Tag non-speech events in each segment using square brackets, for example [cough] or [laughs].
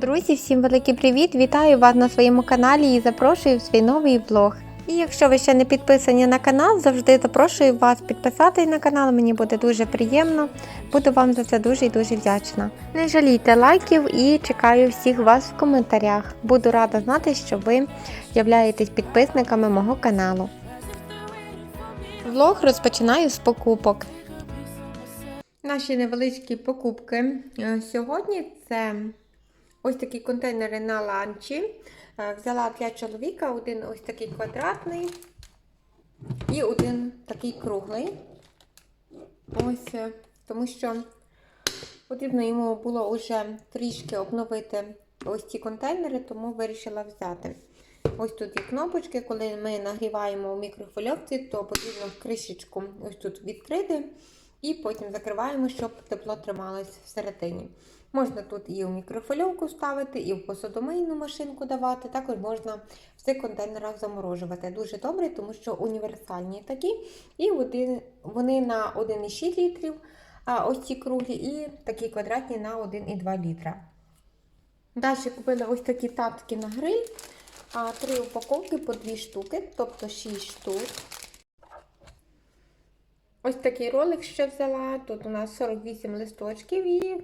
Друзі, всім великий привіт! Вітаю вас на своєму каналі і запрошую в свій новий влог. І якщо ви ще не підписані на канал, завжди запрошую вас підписатись на канал, мені буде дуже приємно. Буду вам за це дуже і дуже вдячна. Не жалійте лайків і чекаю всіх вас в коментарях. Буду рада знати, що ви являєтесь підписниками мого каналу. Влог розпочинаю з покупок. Наші невеличкі покупки е, сьогодні це ось такі контейнери на ланчі. Е, Взяла для чоловіка один ось такий квадратний і один такий круглий. Ось, е, тому що потрібно йому було вже трішки обновити ось ці контейнери, тому вирішила взяти. Ось тут є кнопочки, коли ми нагріваємо в мікрохвильовці, то потрібно кришечку ось тут відкрити і потім закриваємо, щоб тепло трималось всередині. Можна тут і в мікрохвильовку ставити, і в посудомийну машинку давати. Також можна в цих контейнерах заморожувати. Дуже добре, тому що універсальні такі. І вони на 1,6 літрів, ось ці круглі, і такі квадратні на 1,2 літра. Далі купила ось такі тапки на гриль. Три упаковки по 2 штуки, тобто 6 штук. Ось такий ролик ще взяла. Тут у нас 48 листочків і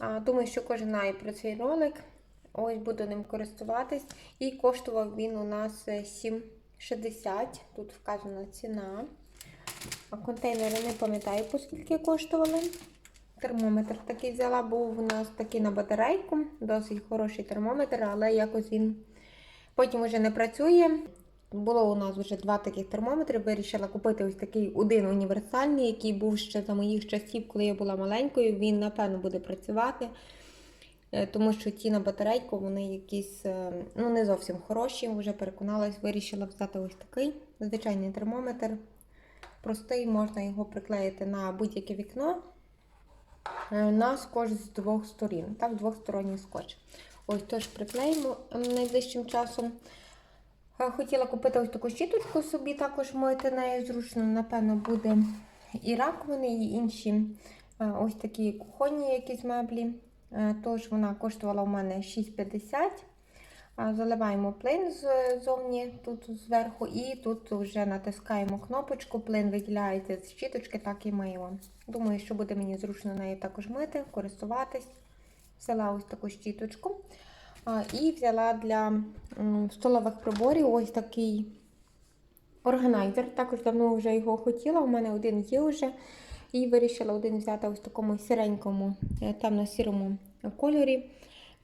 думаю, що кожен знає про цей ролик. Ось буду ним користуватись. І коштував він у нас е, 7,60. Тут вказана ціна. Контейнери не пам'ятаю, по скільки коштували. Термометр такий взяла, був у нас такий на батарейку. Досить хороший термометр, але якось він потім вже не працює. Було у нас вже два таких термометри. Вирішила купити ось такий один універсальний, який був ще за моїх часів, коли я була маленькою. Він, напевно, буде працювати, е, тому що ті на батарейку вони якісь е, ну, не зовсім хороші. Вже переконалась, вирішила взяти ось такий звичайний термометр. Простий, можна його приклеїти на будь-яке вікно. Е, На скотч з двох сторін. Так, двосторонній скотч. Ось теж приклеїмо найближчим часом. Хотіла купити ось таку щіточку собі, також мити нею зручно, напевно, буде і раковини, і інші ось такі кухонні якісь меблі. Тож вона коштувала у мене 6,50. Заливаємо плин ззовні тут зверху, і тут вже натискаємо кнопочку, плин виділяється з щіточки, так і миємо. Думаю, що буде мені зручно нею також мити, користуватись. Взяла ось таку щіточку. І взяла для столових приборів ось такий органайзер. Також давно вже його хотіла. У мене один є вже. І вирішила один взяти ось в такому сіренькому, е, темно-сірому кольорі.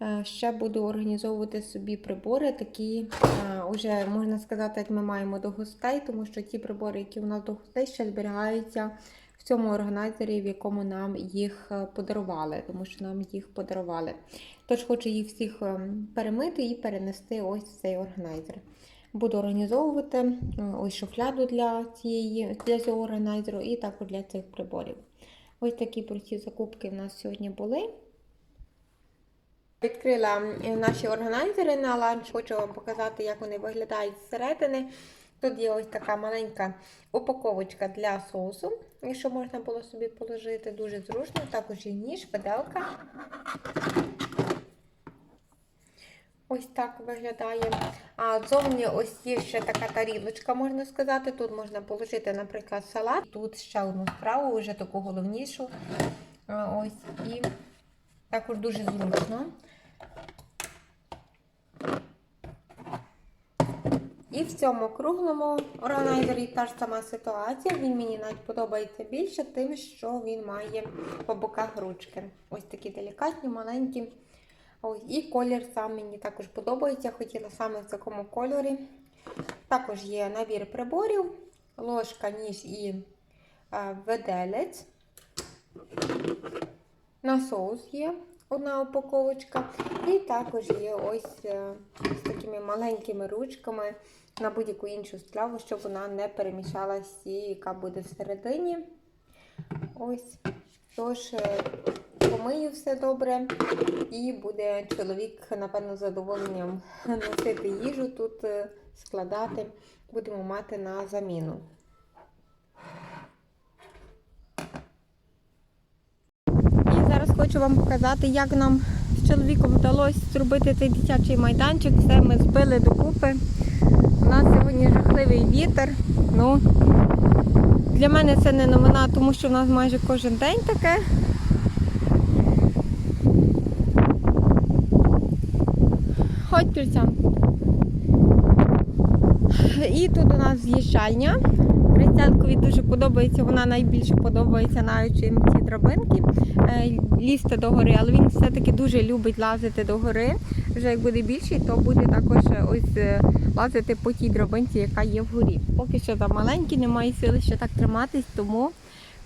Е, Ще буду організовувати собі прибори, такі е, вже можна сказати, як ми маємо до гостей, тому що ті прибори, які у нас до гостей, ще зберігаються в цьому органайзері, в якому нам їх е, подарували, тому що нам їх подарували. Тож хочу їх всіх е, перемити і перенести ось в цей органайзер. Буду організовувати ось шуфляду для, цієї, для цього органайзеру і також для цих приборів. Ось такі прості закупки в нас сьогодні були. Відкрила наші органайзери на ланч. Хочу вам показати, як вони виглядають зсередини. Тут є ось така маленька упаковочка для соусу, якщо можна було собі положити, дуже зручно. Також є ніж, виделка. Ось так виглядає. А зовні ось є ще така тарілочка, можна сказати. Тут можна положити, наприклад, салат. Тут ще одну страву, вже таку головнішу. Ось і також дуже зручно. І в цьому круглому органайзері та ж сама ситуація. Він мені навіть подобається більше, тим, що він має по боках ручки. Ось такі делікатні, маленькі. Ось, і колір сам мені також подобається. Хотіла саме в такому кольорі. Також є набір приборів, ложка, ніж і е, веделець. На соус є одна упаковочка. І також є ось е, з такими маленькими ручками на будь-яку іншу страву, щоб вона не перемішалася яка буде всередині. Ось. Тож, е, помию все добре. І буде чоловік, напевно, з задоволенням носити їжу тут, е, складати. Будемо мати на заміну. І зараз хочу вам показати, як нам з чоловіком вдалося зробити цей дитячий майданчик. Все ми збили докупи. У нас сьогодні жахливий вітер. Ну, для мене це не новина, тому що в нас майже кожен день таке. Ходь, Крицян. І тут у нас з'їжджальня. Християнкові дуже подобається, вона найбільше подобається навіть ці драбинки е, лізти до гори, але він все-таки дуже любить лазити до гори. Вже як буде більший, то буде також е, ось е, лазити по тій драбинці, яка є вгорі. Поки що там маленький, немає сили ще так триматись, тому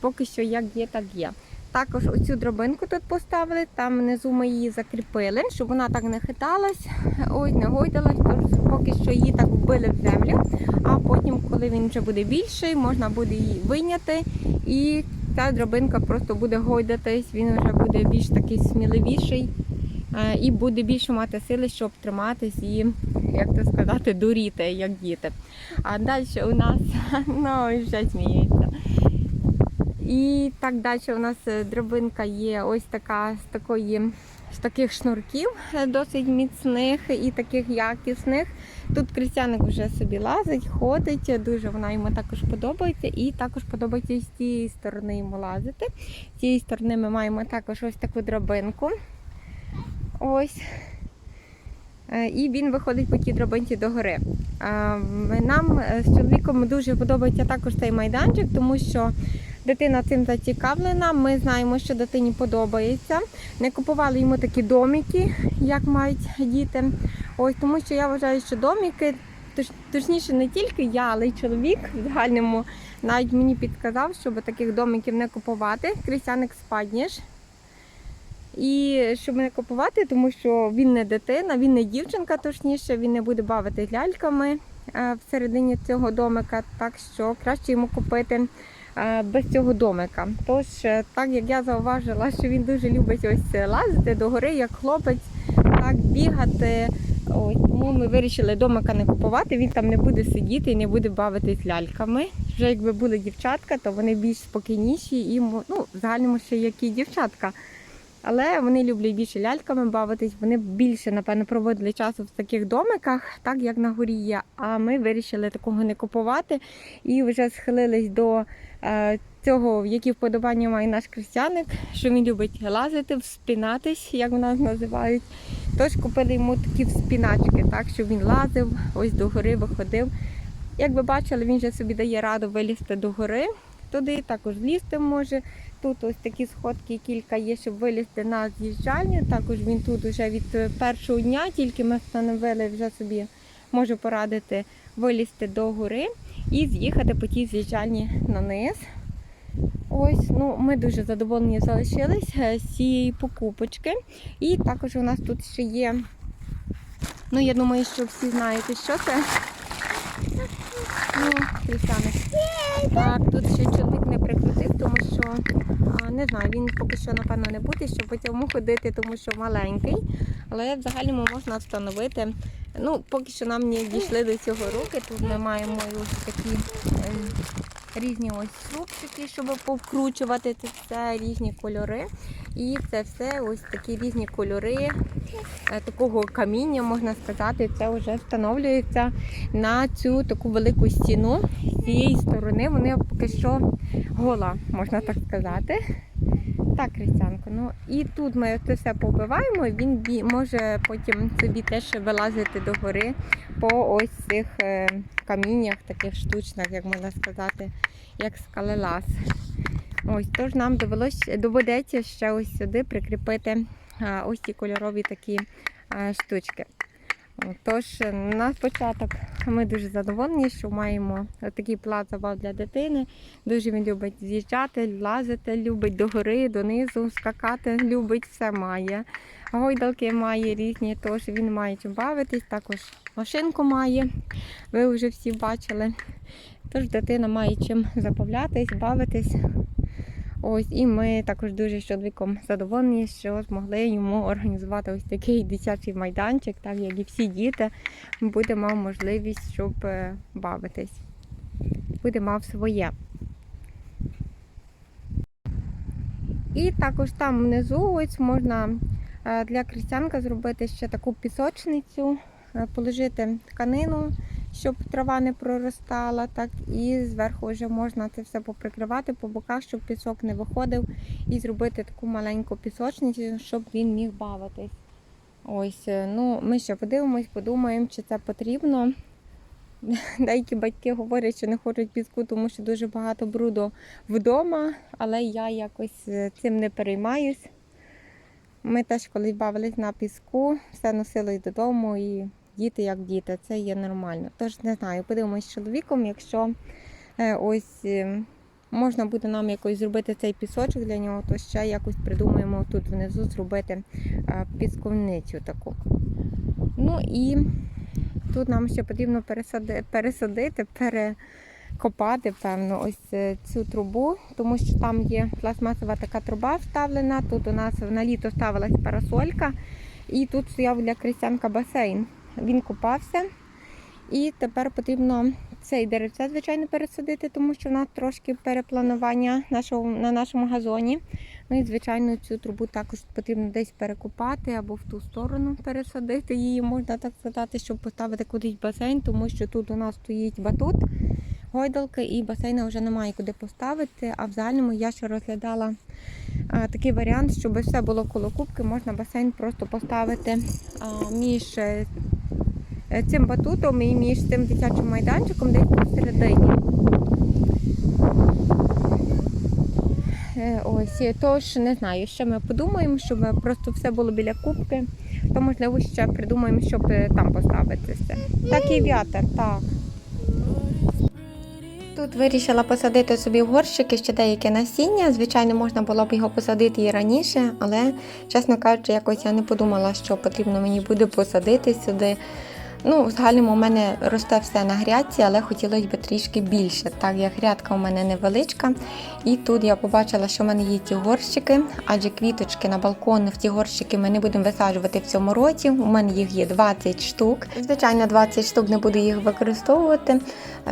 поки що як є, так є. Також оцю драбинку тут поставили, там внизу ми її закріпили, щоб вона так не хиталась, ось не гойдалась, тож поки що її так вбили в землю. А потім, коли він вже буде більший, можна буде її вийняти і ця драбинка просто буде гойдатись, він вже буде більш такий сміливіший е, і буде більше мати сили, щоб триматись і, як то сказати, дуріти, як діти. А далі у нас, [laughs] ну вже сміється. І так далі у нас е, драбинка є ось така з такої з таких шнурків е, досить міцних і таких якісних. Тут крістяник вже собі лазить, ходить, дуже вона йому також подобається. І також подобається з цієї сторони йому лазити. З цієї сторони ми маємо також ось таку драбинку. Ось. Е, І він виходить по тій драбинці до гори. Нам з чоловіком дуже подобається також цей майданчик, тому що дитина цим зацікавлена. Ми знаємо, що дитині подобається. Не купували йому такі домики, як мають діти. Ось тому що я вважаю, що домики, точ- точніше, не тільки я, але й чоловік в загальному навіть мені підказав, щоб таких домиків не купувати. Крістяник спадніш. І щоб не купувати, тому що він не дитина, він не дівчинка, точніше, він не буде бавити ляльками е, всередині цього домика, так що краще йому купити без цього домика. Тож, е, так як я зауважила, що він дуже любить ось лазити до гори, як хлопець, так бігати. Ось, тому ми вирішили домика не купувати, він там не буде сидіти і не буде бавитись ляльками. Вже якби були дівчатка, то вони більш спокійніші і ну, в загальному ще які дівчатка. Але вони люблять більше ляльками бавитись, вони більше, напевно, проводили часу в таких домиках, так як на горі є. А ми вирішили такого не купувати і вже схилились до е, цього, які вподобання має наш крестяник, що він любить лазити, вспінатись, як в нас називають. Тож купили йому такі вспіначки, так, щоб він лазив, ось до гори виходив. Як ви бачили, він вже собі дає раду вилізти до гори. Туди також злізти може. Тут ось такі сходки кілька є, щоб вилізти на з'їжджальню. Також він тут вже від е, першого дня, тільки ми встановили, вже собі може порадити вилізти до гори і з'їхати по тій з'їжджальні на низ. Ось, ну, ми дуже задоволені залишились е, з цієї покупочки. І також у нас тут ще є. Ну, я думаю, що всі знаєте, що це. Ну, крістяник. Так, тут ще чоловік не прикрутив, тому що не знаю, він поки що, напевно, не буде, щоб по цьому ходити, тому що маленький. Але в загальному можна встановити. Ну, поки що нам не дійшли до цього руки. Тут ми маємо ось такі е, різні ось трубчики, щоб повкручувати це все, різні кольори. І це все ось такі різні кольори е, такого каміння, можна сказати, це вже встановлюється на цю таку велику стіну. З цієї сторони вони поки що гола, можна так сказати. Так, Крістянко. Ну і тут ми це все побиваємо, він може потім собі теж вилазити до гори по ось цих е, каміннях, таких штучних, як можна сказати, як скалелаз. Ось, тож нам довелось, доведеться ще ось сюди прикріпити а, ось ці кольорові такі а, штучки. Тож е, на початок ми дуже задоволені, що маємо такий плат забав для дитини. Дуже він любить з'їжджати, лазити, любить догори, донизу, скакати, [laughs] любить, все має. Гойдалки має різні, тож він має чим бавитись, також машинку має. Ви вже всі бачили. Тож дитина має чим забавлятись, бавитись. Ось, і ми також дуже з чоловіком задоволені, що змогли йому організувати ось такий дитячий майданчик, так як і всі діти, буде мав можливість, щоб е, бавитись. Буде мав своє. І також там внизу ось можна е, для крістянка зробити ще таку пісочницю, е, положити тканину, щоб трава не проростала, так і зверху вже можна це все поприкривати по боках, щоб пісок не виходив, і зробити таку маленьку пісочницю, щоб він міг бавитись. Ось, е, ну ми ще подивимось, подумаємо, чи це потрібно. [laughs] Деякі батьки говорять, що не хочуть піску, тому що дуже багато бруду вдома, але я якось е, цим не переймаюсь. Ми теж колись бавились на піску, все носили додому і діти як діти, це є нормально. Тож не знаю, подивимось з чоловіком, якщо е, ось е, можна буде нам якось зробити цей пісочок для нього, то ще якось придумаємо тут внизу зробити е, пісковницю таку. Ну і тут нам ще потрібно пересади, пересадити, перекопати, певно, ось цю трубу, тому що там є пластмасова така труба вставлена. Тут у нас на літо ставилась парасолька, і тут стояв для крістянка басейн. Він купався. І тепер потрібно цей деревце, звичайно, пересадити, тому що в нас трошки перепланування нашого, на нашому газоні. Ну і, звичайно, цю трубу також потрібно десь перекопати або в ту сторону пересадити її, можна так сказати, щоб поставити кудись басейн, тому що тут у нас стоїть батут, гойдалка і басейна вже немає куди поставити. А в загальному я ще розглядала такий варіант, щоб все було коло кубки, можна басейн просто поставити між е, е, цим батутом і між цим дитячим майданчиком десь посередині. Е, Ось, е, тож не знаю, ще ми подумаємо, щоб просто все було біля кубки, то можливо ще придумаємо, щоб е, там поставити все. Так і вятер, так. Тут вирішила посадити собі в горщики ще деяке насіння. Звичайно, можна було б його посадити і раніше, але, чесно кажучи, якось я не подумала, що потрібно мені буде посадити сюди. Ну, в загальному у мене росте все на грядці, але хотілося б трішки більше, так як грядка у мене невеличка. І тут я побачила, що в мене є ті горщики, адже квіточки на балкон в ті горщики ми не будемо висаджувати в цьому році. У мене їх є 20 штук. Звичайно, 20 штук не буду їх використовувати.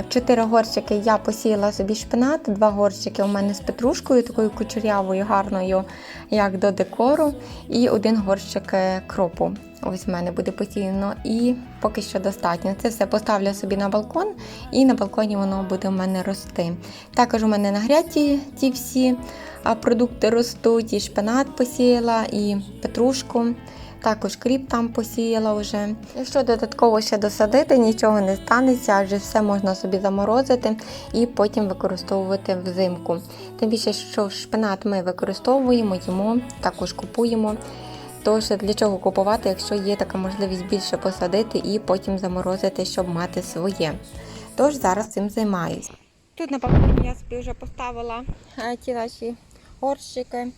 Чотири горщики я посіяла собі шпинат, два горщики у мене з петрушкою, такою кучерявою, гарною, як до декору, і один горщик е, кропу. Ось в мене буде посіяно і поки що достатньо. Це все поставлю собі на балкон, і на балконі воно буде в мене рости. Також у мене на грядці ті всі продукти ростуть, і шпинат посіяла, і петрушку. Також кріп там посіяла вже. Якщо додатково ще досадити, нічого не станеться, адже все можна собі заморозити і потім використовувати взимку. Тим більше, що шпинат ми використовуємо, їмо, також купуємо. Тож для чого купувати, якщо є така можливість більше посадити і потім заморозити, щоб мати своє. Тож зараз цим займаюсь. Тут на балконі я собі вже поставила е, ті наші горщики.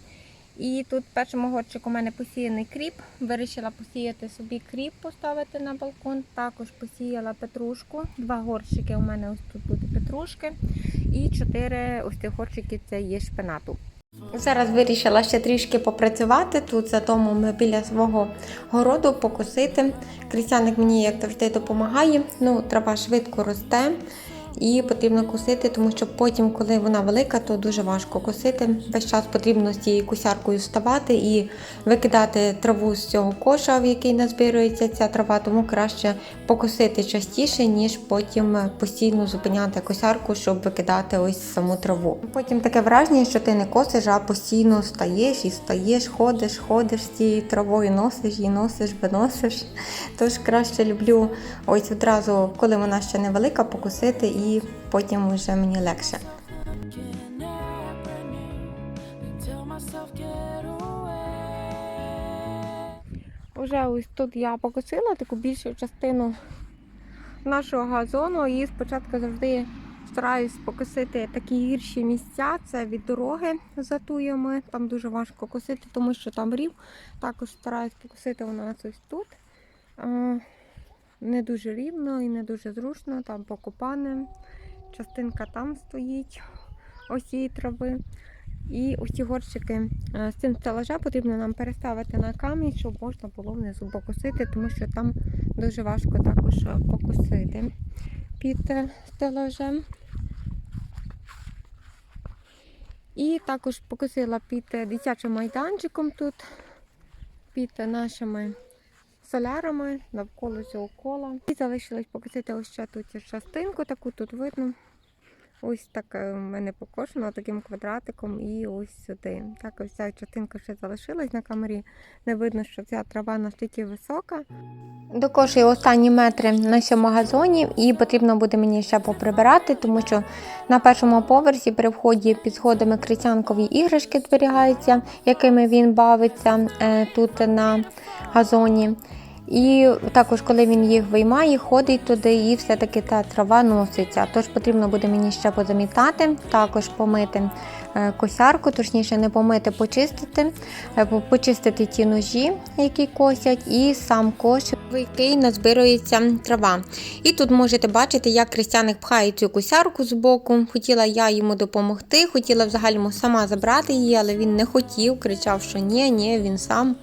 І тут в першому горщику у мене посіяний кріп. Вирішила посіяти собі кріп, поставити на балкон. Також посіяла петрушку. Два горщики у мене ось тут буде петрушки. І чотири ось цих горщики це є шпинату. Зараз вирішила ще трішки попрацювати тут, за домом біля свого городу покосити. Крістяник мені, як завжди, допомагає. Ну, трава швидко росте і потрібно косити, тому що потім, коли вона велика, то дуже важко косити. Весь час потрібно з цією косяркою вставати і викидати траву з цього коша, в який назбирується ця трава, тому краще покосити частіше, ніж потім постійно зупиняти косярку, щоб викидати ось саму траву. Потім таке враження, що ти не косиш, а постійно стаєш і стаєш, ходиш, ходиш з цією травою, носиш її, носиш, виносиш. Тож краще люблю ось одразу, коли вона ще невелика, покосити і потім вже мені легше. Уже ось тут я покосила таку більшу частину нашого газону і спочатку завжди стараюсь покосити такі гірші місця. Це від дороги за туями. Там дуже важко косити, тому що там рів. Також стараюсь покосити у нас ось тут. Не дуже рівно і не дуже зручно, там покопане. Частинка там стоїть ось цієї трави. І ці горщики е, з цим стелажа потрібно нам переставити на камінь, щоб можна було внизу покосити, тому що там дуже важко також е, покосити під е, стелажем. І також покосила під дитячим майданчиком тут, під нашими солярами навколо цього кола. І залишилось покосити ось ще тут частинку, таку тут видно. Ось так е, в мене покошено таким квадратиком і ось сюди. Так ось ця частинка ще залишилась на камері. Не видно, що ця трава настільки висока. Докошую останні метри на цьому газоні і потрібно буде мені ще поприбирати, тому що на першому поверсі при вході під сходами критянкові іграшки зберігаються, якими він бавиться е, тут на газоні. І також, коли він їх виймає, ходить туди, і все-таки та трава носиться. Тож потрібно буде мені ще позамітати, також помити е, косярку, точніше не помити, почистити, е, почистити ті ножі, які косять, і сам кош, в який назбирується трава. І тут можете бачити, як Крістяник пхає цю косярку з боку. Хотіла я йому допомогти, хотіла взагалі сама забрати її, але він не хотів, кричав, що ні, ні, він сам.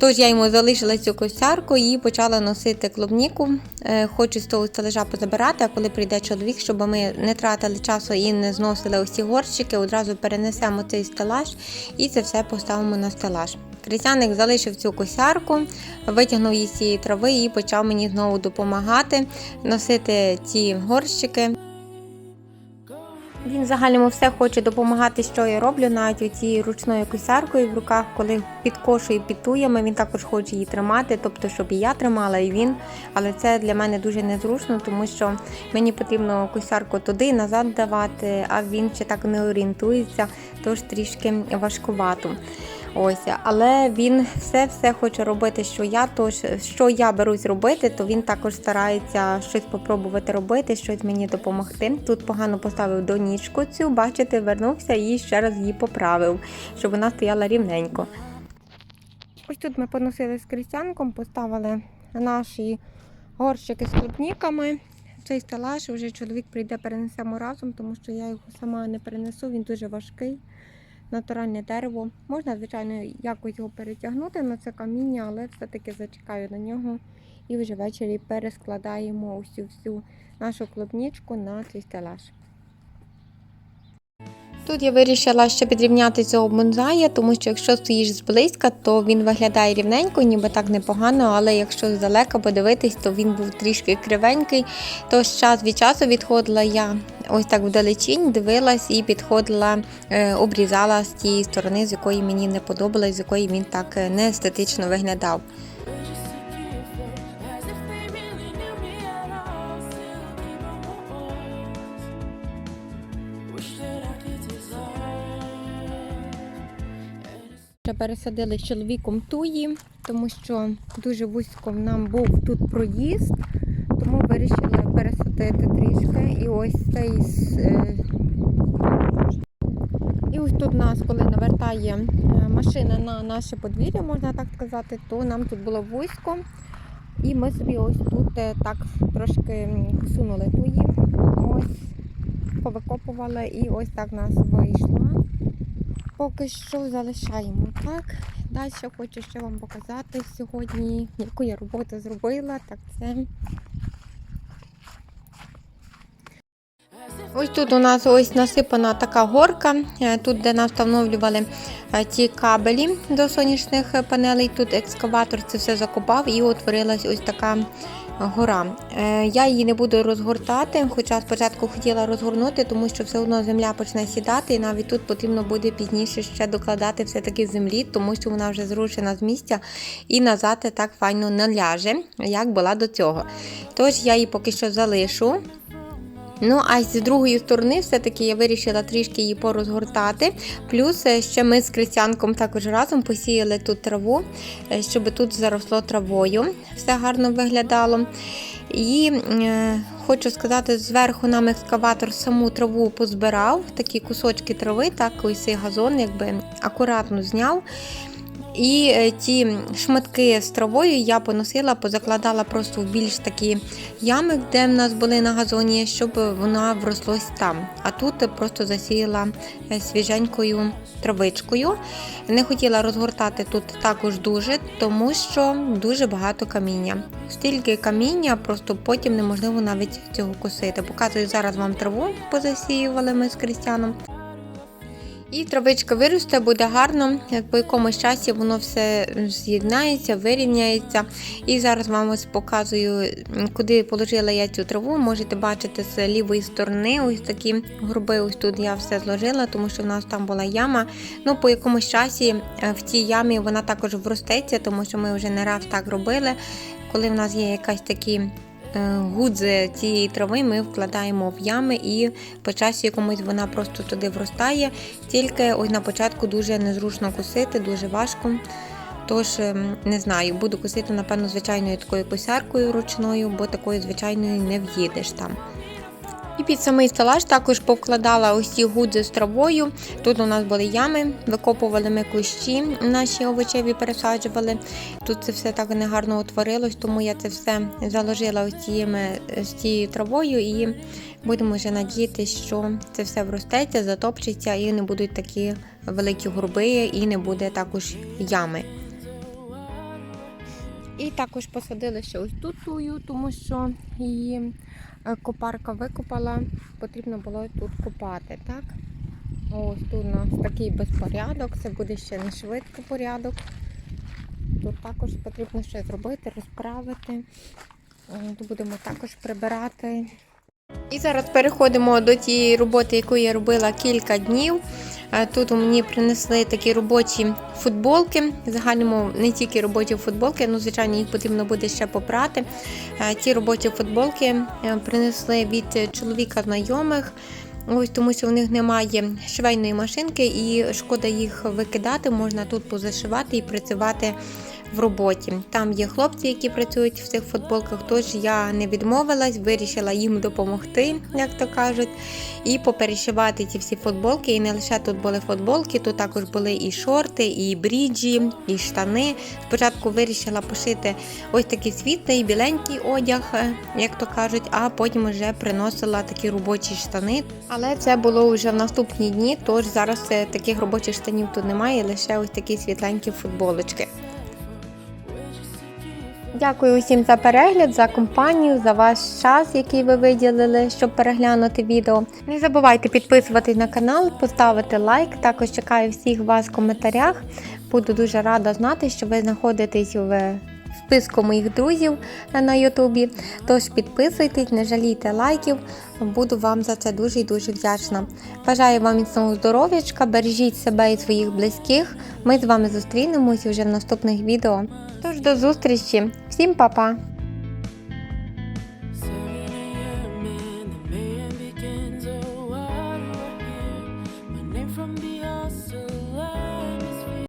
Тож я йому залишила цю косярку і почала носити клубніку. Е, Хочу з того стележа позабирати, а коли прийде чоловік, щоб ми не тратили часу і не зносили ці горщики, одразу перенесемо цей стелаж і це все поставимо на стелаж. Крістяник залишив цю косярку, витягнув її з цієї трави і почав мені знову допомагати носити ці горщики. Він в загальному все хоче допомагати, що я роблю, навіть цією ручною косяркою в руках, коли підкошую під туями, він також хоче її тримати, тобто, щоб і я тримала, і він. Але це для мене дуже незручно, тому що мені потрібно косярку туди назад давати, а він ще так не орієнтується, тож трішки важкувато. Ось, але він все все хоче робити, що я тож, що я берусь робити, то він також старається щось попробувати робити, щось мені допомогти. Тут погано поставив донічку цю, бачите, вернувся і ще раз її поправив, щоб вона стояла рівненько. Ось тут ми поносили з крістянком, поставили наші горщики з клубніками. Цей стелаж вже чоловік прийде, перенесемо разом, тому що я його сама не перенесу, він дуже важкий натуральне дерево. Можна, звичайно, якось його перетягнути на це каміння, але все-таки зачекаю на нього і вже ввечері перескладаємо усю всю нашу клубнічку на цей стелаж. Тут я вирішила ще підрівняти цього бонзая, тому що якщо стоїш зблизька, то він виглядає рівненько, ніби так непогано, але якщо здалека подивитись, то він був трішки кривенький. Тож час від часу відходила я ось так вдалечінь, дивилась і підходила, е, обрізала з тієї сторони, з якої мені не подобалось, з якої він так е, не естетично виглядав. Ще пересадили з чоловіком туї, тому що дуже вузько нам був тут проїзд, тому вирішили пересадити трішки. І ось цей е, і ось тут нас, коли навертає е, машина на наше подвір'я, можна так сказати, то нам тут було вузько. І ми собі ось тут е, так трошки м, посунули туї. Ось повикопували і ось так нас вийшло. Поки що залишаємо так. Далі хочу ще вам показати сьогодні, яку я роботу зробила. Так це Ось тут у нас ось насипана така горка, е, тут де нас встановлювали е, ті кабелі до сонячних панелей. Тут екскаватор це все закопав і утворилась ось така гора. Е, Я її не буду розгортати, хоча спочатку хотіла розгорнути, тому що все одно земля почне сідати, і навіть тут потрібно буде пізніше ще докладати все-таки землі, тому що вона вже зрушена з місця і назад так файно не ляже, як була до цього. Тож я її поки що залишу. Ну, а з другої сторони, все-таки я вирішила трішки її порозгортати. Плюс е, ще ми з Крістянком також разом посіяли тут траву, е, щоб тут заросло травою. Все гарно виглядало. І е, хочу сказати, зверху нам екскаватор саму траву позбирав, такі кусочки трави, так ось цей газон якби акуратно зняв. І е, ті шматки з травою я поносила, позакладала просто в більш такі ями, де в нас були на газоні, щоб вона врослась там. А тут просто засіяла е, свіженькою травичкою. Не хотіла розгортати тут також дуже, тому що дуже багато каміння. Стільки каміння, просто потім неможливо навіть цього косити. Показую зараз вам траву, позасіювали ми з Крістяном. І травичка виросте, буде гарно. По якомусь часі воно все з'єднається, вирівняється. І зараз вам ось показую, куди положила я цю траву. Можете бачити з лівої сторони, ось такі горби. Ось тут я все зложила, тому що в нас там була яма. Ну, по якомусь часі е, в цій ямі вона також вростеться, тому що ми вже не раз так робили. Коли в нас є якась такі гудзи цієї трави, ми вкладаємо в ями і по часі якомусь вона просто туди вростає. Тільки ось на початку дуже незручно косити, дуже важко. Тож, ем, не знаю, буду косити, напевно, звичайною такою косяркою ручною, бо такою звичайною не в'їдеш там. І під самий стелаж також повкладала ось ці гудзи з травою. Тут у нас були ями, викопували ми кущі, наші овочеві пересаджували. Тут це все так негарно утворилось, тому я це все заложила з цією травою і будемо вже надіятися, що це все вростеться, затопчеться і не будуть такі великі горби, і не буде також ями. І також посадили ще ось тут тую, тому що її е, копарка викопала, потрібно було тут копати, так? Ось тут у нас такий безпорядок, це буде ще не швидко порядок. Тут також потрібно ще зробити, розправити. Тут будемо також прибирати. І зараз переходимо до тієї роботи, яку я робила кілька днів. Е, Тут мені принесли такі робочі футболки. Загальному не тільки робочі футболки, ну, звичайно, їх потрібно буде ще попрати. Ці Ті робочі футболки е, принесли від чоловіка знайомих. Ось тому що у них немає швейної машинки, і шкода їх викидати. Можна тут позашивати і працювати в роботі. Там є хлопці, які працюють в цих футболках, тож я не відмовилась, вирішила їм допомогти, як то кажуть, і поперешивати ці всі футболки. І не лише тут були футболки, тут також були і шорти, і бріджі, і штани. Спочатку вирішила пошити ось такий світлий, біленький одяг, е, як то кажуть, а потім вже приносила такі робочі штани. Але це було вже в наступні дні, тож зараз е, таких робочих штанів тут немає, лише ось такі світленькі футболочки. Дякую усім за перегляд, за компанію, за ваш час, який ви виділили, щоб переглянути відео. Не забувайте підписуватись на канал, поставити лайк. Також чекаю всіх вас в коментарях. Буду дуже рада знати, що ви знаходитесь в списку моїх друзів на Ютубі. Тож підписуйтесь, не жалійте лайків. Буду вам за це дуже і дуже вдячна. Бажаю вам міцного здоров'ячка, бережіть себе і своїх близьких. Ми з вами зустрінемось вже в наступних відео. Тож до зустрічі, всім па-па!